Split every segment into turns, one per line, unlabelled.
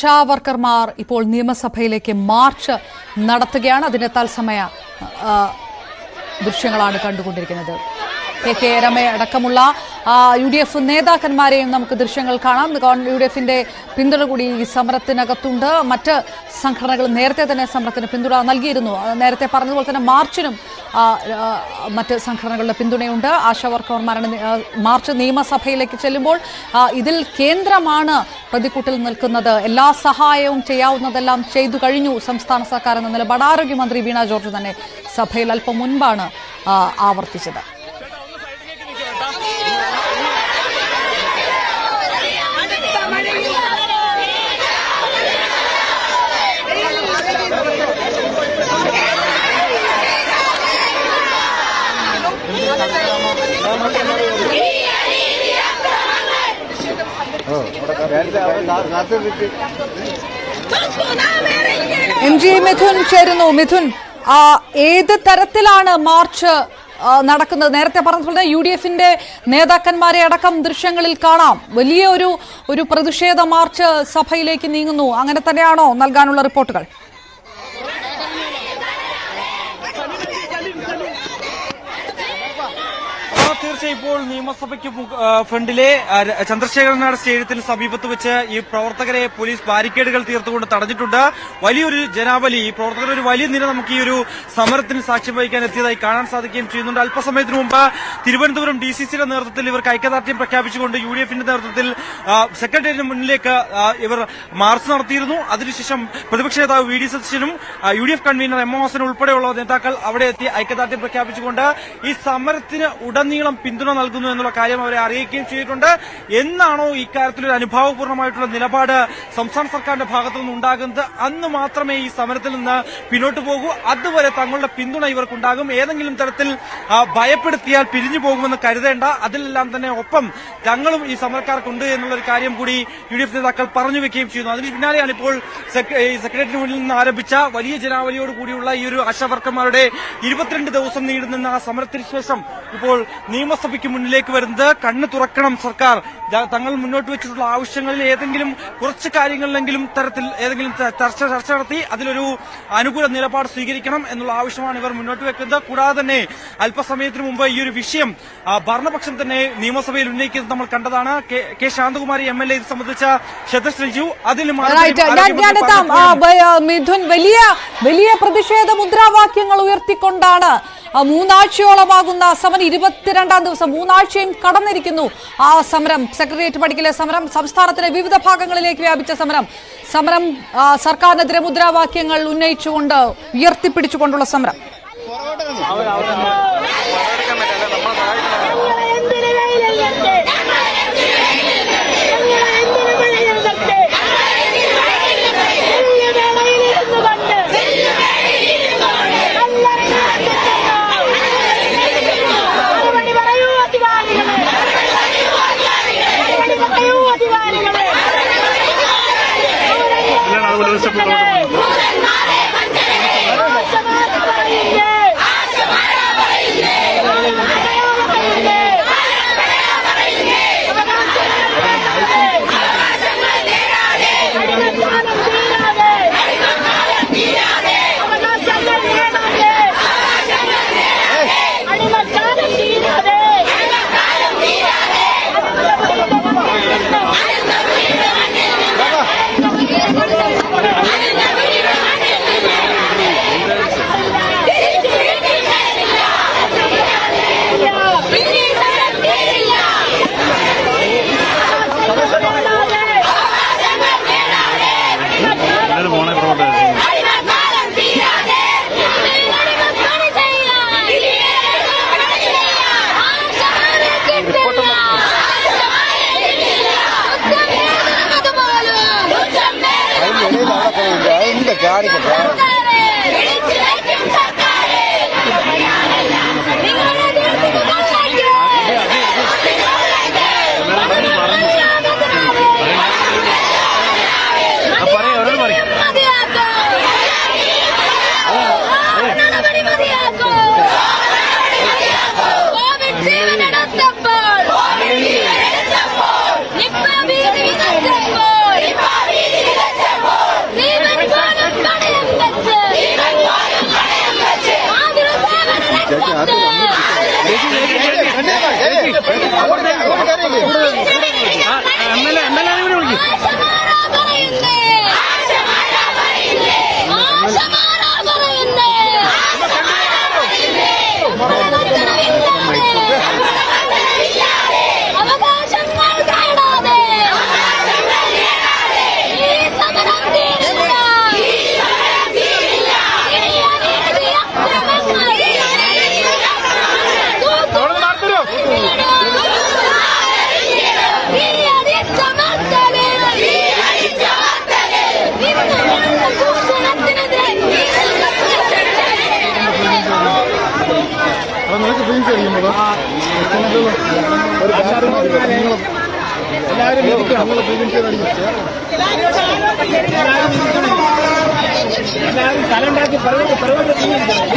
ആശാ വർക്കർമാർ ഇപ്പോൾ നിയമസഭയിലേക്ക് മാർച്ച് നടത്തുകയാണ്. അതിന്റെ തത്സമയ ദൃശ്യങ്ങളാണ് കണ്ടുകൊണ്ടിരിക്കുന്നത്. കെ കെ രമ അടക്കമുള്ള യു ഡി എഫ് നേതാക്കന്മാരെയും നമുക്ക് ദൃശ്യങ്ങൾ കാണാം. യു ഡി എഫിന്റെ പിന്തുണ കൂടി ഈ സമരത്തിനകത്തുണ്ട്. മറ്റ് സംഘടനകൾ നേരത്തെ തന്നെ സമരത്തിന് പിന്തുണ നൽകിയിരുന്നു. നേരത്തെ പറഞ്ഞതുപോലെ തന്നെ മാർച്ചിനും മറ്റ് സംഘടനകളുടെ പിന്തുണയുണ്ട്. ആശാ വർക്കർമാരാണ് നി- മാർച്ച് നിയമസഭയിലേക്ക് ചെല്ലുമ്പോൾ ഇതിൽ കേന്ദ്രമാണ് പ്രതിക്കൂട്ടിൽ നിൽക്കുന്നത്. എല്ലാ സഹായവും ചെയ്യാവുന്നതെല്ലാം ചെയ്തു കഴിഞ്ഞു. സംസ്ഥാന സർക്കാർ എന്ന നിലപാട് ആരോഗ്യമന്ത്രി വീണ ജോർജ് തന്നെ സഭയിൽ അല്പം മുൻപാണ് ആവർത്തിച്ചത്. എം ജി മിഥുൻ ചേരുന്നു മിഥുൻ ഏത് തരത്തിലാണ് മാർച്ച് നടക്കുന്നത്? നേരത്തെ പറഞ്ഞതുപോലെ യു ഡി എഫിന്റെ നേതാക്കന്മാരെ അടക്കം ദൃശ്യങ്ങളിൽ കാണാം. വലിയ ഒരു ഒരു പ്രതിഷേധ മാർച്ച് സഭയിലേക്ക് നീങ്ങുന്നു. അങ്ങനെ തന്നെയാണോ നൽകാനുള്ള റിപ്പോർട്ടുകൾ
ആ, തീർച്ചയായും ഇപ്പോൾ നിയമസഭയ്ക്ക് ഫ്രണ്ടിലെ ചന്ദ്രശേഖരനാട് സ്റ്റേഡിയത്തിന് സമീപത്ത് വെച്ച് ഈ പ്രവർത്തകരെ പോലീസ് ബാരിക്കേഡുകൾ തീർത്തുകൊണ്ട് തടഞ്ഞിട്ടുണ്ട്. വലിയൊരു ജനാവലി ഈ പ്രവർത്തകർ ഒരു വലിയ നിര നമുക്ക് ഈ ഒരു സമരത്തിന് സാക്ഷ്യം വഹിക്കാൻ എത്തിയതായി കാണാൻ സാധിക്കുകയും ചെയ്യുന്നുണ്ട്. അല്പസമയത്തിന് മുമ്പ് തിരുവനന്തപുരം ഡി നേതൃത്വത്തിൽ ഇവർക്ക് ഐക്യദാർഢ്യം പ്രഖ്യാപിച്ചുകൊണ്ട് യു നേതൃത്വത്തിൽ സെക്രട്ടേറിയറ്റിന് മുന്നിലേക്ക് ഇവർ മാർച്ച് നടത്തിയിരുന്നു. അതിനുശേഷം പ്രതിപക്ഷ നേതാവ് വി ഡി സതീശനും U D F convener M M ഉൾപ്പെടെയുള്ള നേതാക്കൾ അവിടെ എത്തി ഐക്യദാർഢ്യം പ്രഖ്യാപിച്ചുകൊണ്ട് ഈ സമരത്തിന് ഉടനീളം പിന്തുണ നൽകുന്നു എന്നുള്ള കാര്യം അവരെ അറിയിക്കുകയും ചെയ്തിട്ടുണ്ട്. എന്നാണോ ഇക്കാര്യത്തിൽ ഒരു അനുഭാവപൂർണമായിട്ടുള്ള നിലപാട് സംസ്ഥാന സർക്കാരിന്റെ ഭാഗത്തു നിന്ന് ഉണ്ടാകുന്നത്? അന്ന് മാത്രമേ ഈ സമരത്തിൽ നിന്ന് പിന്നോട്ട് പോകൂ. അതുവരെ തങ്ങളുടെ പിന്തുണ ഇവർക്കുണ്ടാകും. ഏതെങ്കിലും തരത്തിൽ ഭയപ്പെടുത്തിയാൽ പിരിഞ്ഞു പോകുമെന്ന് കരുതേണ്ട. അതിലെല്ലാം തന്നെ ഒപ്പം തങ്ങളും ഈ സമരക്കാർക്കുണ്ട് എന്നുള്ള ഒരു കാര്യം കൂടി യു ഡി എഫ് നേതാക്കൾ പറഞ്ഞു വെക്കുകയും ചെയ്യുന്നു. അതിന് പിന്നാലെയാണ് ഇപ്പോൾ സെക്രട്ടറി മുന്നിൽ നിന്ന് ആരംഭിച്ച വലിയ ജനാവലിയോട് കൂടിയുള്ള ഈ ഒരു ആശാവർക്കന്മാരുടെ ഇരുപത്തിരണ്ട് ദിവസം നീണ്ടുനിന്ന ആ സമരത്തിന് ശേഷം ഇപ്പോൾ നിയമസഭയ്ക്ക് മുന്നിലേക്ക് വരുന്നത് കണ്ണ് തുറക്കണം സർക്കാർ. തങ്ങൾ മുന്നോട്ട് വെച്ചിട്ടുള്ള ആവശ്യങ്ങളിൽ ഏതെങ്കിലും കുറച്ച് കാര്യങ്ങളിലെങ്കിലും തരത്തിൽ ഏതെങ്കിലും ചർച്ച ചർച്ച നടത്തി അതിലൊരു അനുകൂല നിലപാട് സ്വീകരിക്കണം എന്നുള്ള ആവശ്യമാണ് ഇവർ മുന്നോട്ട് വെക്കുന്നത്. കൂടാതെ തന്നെ അല്പസമയത്തിന് മുമ്പ് ഈ ഒരു വിഷയം ഭരണപക്ഷം തന്നെ നിയമസഭയിൽ ഉന്നയിക്കുന്നത് നമ്മൾ കണ്ടതാണ്. K Santhakumari M L A ഇത് സംബന്ധിച്ച ശ്രദ്ധ അതിലും അതിന്
മിഥുൻ വലിയ വലിയ പ്രതിഷേധ മുദ്രാവാക്യങ്ങൾ ഉയർത്തിക്കൊണ്ടാണ് മൂന്നാഴ്ചയോളമാകുന്ന സമരം ഇരുപത്തിരണ്ടാം ദിവസം മൂന്നാഴ്ചയും കടന്നിരിക്കുന്നു. ആ സമരം സെക്രട്ടേറിയറ്റ് പടിക്കലെ സമരം സംസ്ഥാനത്തിലെ വിവിധ ഭാഗങ്ങളിലേക്ക് വ്യാപിച്ച സമരം. സമരം സർക്കാരിനെതിരെ മുദ്രാവാക്യങ്ങൾ ഉന്നയിച്ചുകൊണ്ട് ഉയർത്തിപ്പിടിച്ചുകൊണ്ടുള്ള സമരം.
Gracias,
അതിന്റെ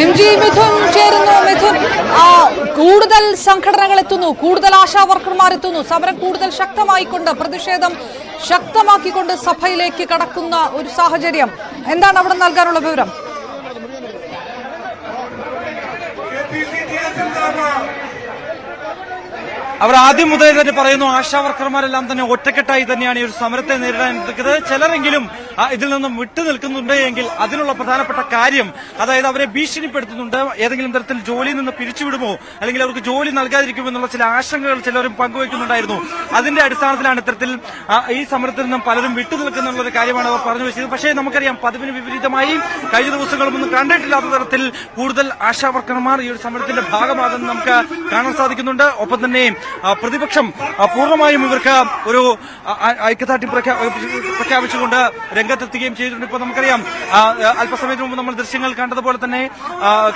എം ജി മിഥുൻ ചേരുന്നു. മിഥുൻ കൂടുതൽ സംഘടനകൾ എത്തുന്നു. കൂടുതൽ ആശാ വർക്കർമാർ എത്തുന്നു. സമരം കൂടുതൽ ശക്തമായിക്കൊണ്ട് പ്രതിഷേധം ശക്തമാക്കിക്കൊണ്ട് സഭയിലേക്ക് കടക്കുന്ന ഒരു സാഹചര്യം. എന്താണ് അവിടെ നൽകാനുള്ള വിവരം?
അവർ ആദ്യം മുതൽ തന്നെ പറയുന്നു ആശാ വർക്കർമാരെല്ലാം തന്നെ ഒറ്റക്കെട്ടായി തന്നെയാണ് ഈ ഒരു സമരത്തെ നേരിടാൻ നിൽക്കുന്നത് ചിലരെങ്കിലും ഇതിൽ നിന്നും വിട്ടു നിൽക്കുന്നുണ്ട് എങ്കിൽ അതിനുള്ള പ്രധാനപ്പെട്ട കാര്യം അതായത് അവരെ ഭീഷണിപ്പെടുത്തുന്നുണ്ട്. ഏതെങ്കിലും തരത്തിൽ ജോലിയിൽ നിന്ന് പിരിച്ചുവിടുമോ? അല്ലെങ്കിൽ അവർക്ക് ജോലി നൽകാതിരിക്കുമോ എന്നുള്ള ചില ആശങ്കകൾ ചിലരും പങ്കുവയ്ക്കുന്നുണ്ടായിരുന്നു. അതിന്റെ അടിസ്ഥാനത്തിലാണ് ഇത്തരത്തിൽ ഈ സമരത്തിൽ നിന്നും പലരും വിട്ടു നിൽക്കുന്നുള്ള ഒരു കാര്യമാണ് അവർ പറഞ്ഞു വെച്ചത്. പക്ഷേ നമുക്കറിയാം പതിവിന് വിപരീതമായി കഴിഞ്ഞ ദിവസങ്ങളൊന്നും കണ്ടിട്ടില്ലാത്ത തരത്തിൽ കൂടുതൽ ആശാവർക്കർമാർ ഈ ഒരു സമരത്തിന്റെ ഭാഗമാകുന്നത് നമുക്ക് കാണാൻ സാധിക്കുന്നുണ്ട്. ഒപ്പം തന്നെ പ്രതിപക്ഷം പൂർണമായും ഇവർക്ക് ഒരു ഐക്യദാർഢ്യം പ്രഖ്യാ- പ്രഖ്യാപിച്ചുകൊണ്ട് രംഗത്തെത്തുകയും ചെയ്തിട്ടുണ്ട്. ഇപ്പോൾ നമുക്കറിയാം അല്പസമയത്തിന് മുമ്പ് നമ്മൾ ദൃശ്യങ്ങൾ കണ്ടതുപോലെ തന്നെ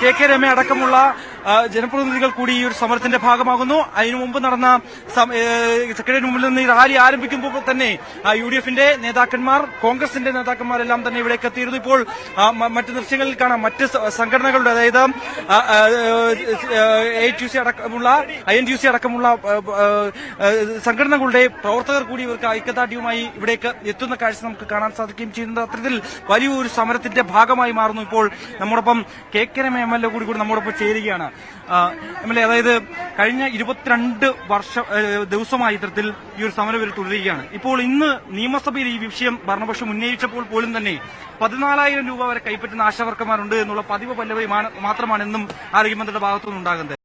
കെ കെ രമ അടക്കമുള്ള ജനപ്രതിനിധികൾ കൂടി ഈ ഒരു സമരത്തിന്റെ ഭാഗമാകുന്നു. അതിനു മുമ്പ് നടന്ന സെക്രട്ടറിയേറ്റ് മുമ്പിൽ നിന്ന് ഈ റാലി ആരംഭിക്കുമ്പോൾ തന്നെ യു ഡി എഫിന്റെ നേതാക്കന്മാർ കോൺഗ്രസിന്റെ നേതാക്കന്മാരെല്ലാം തന്നെ ഇവിടേക്ക് എത്തിയിരുന്നു. ഇപ്പോൾ മറ്റ് ദൃശ്യങ്ങളിൽ കാണാം മറ്റ് സംഘടനകളുടെ അതായത് എ ടി സി അടക്കമുള്ള ഐ എൻ ടി സി അടക്കമുള്ള സംഘടനകളുടെ പ്രവർത്തകർ കൂടി ഇവർക്ക് ഐക്യദാർഢ്യവുമായി ഇവിടേക്ക് എത്തുന്ന കാഴ്ച നമുക്ക് കാണാൻ സാധിക്കുകയും ചെയ്യുന്നത്. അത്തരത്തിൽ വലിയൊരു സമരത്തിന്റെ ഭാഗമായി മാറുന്നു ഇപ്പോൾ നമ്മോടൊപ്പം K K Rama M L A കൂടി കൂടി നമ്മോടൊപ്പം ചേരുകയാണ്. എം എൽ എ അതായത് കഴിഞ്ഞ ഇരുപത്തിരണ്ട് വർഷ ദിവസമായി ഇത്തരത്തിൽ ഈ ഒരു സമരം ഇവർ തുടരുകയാണ്. ഇപ്പോൾ ഇന്ന് നിയമസഭയിൽ ഈ വിഷയം ഭരണപക്ഷം ഉന്നയിച്ചപ്പോൾ പോലും തന്നെ പതിനാലായിരം രൂപ വരെ കൈപ്പറ്റുന്ന ആശാവർക്കന്മാരുണ്ട് എന്നുള്ള പതിവ് പല്ലവി മാത്രമാണ് എന്നും ആരോഗ്യമന്ത്രിയുടെ ഭാഗത്തുനിന്നുണ്ടാകുന്നത്.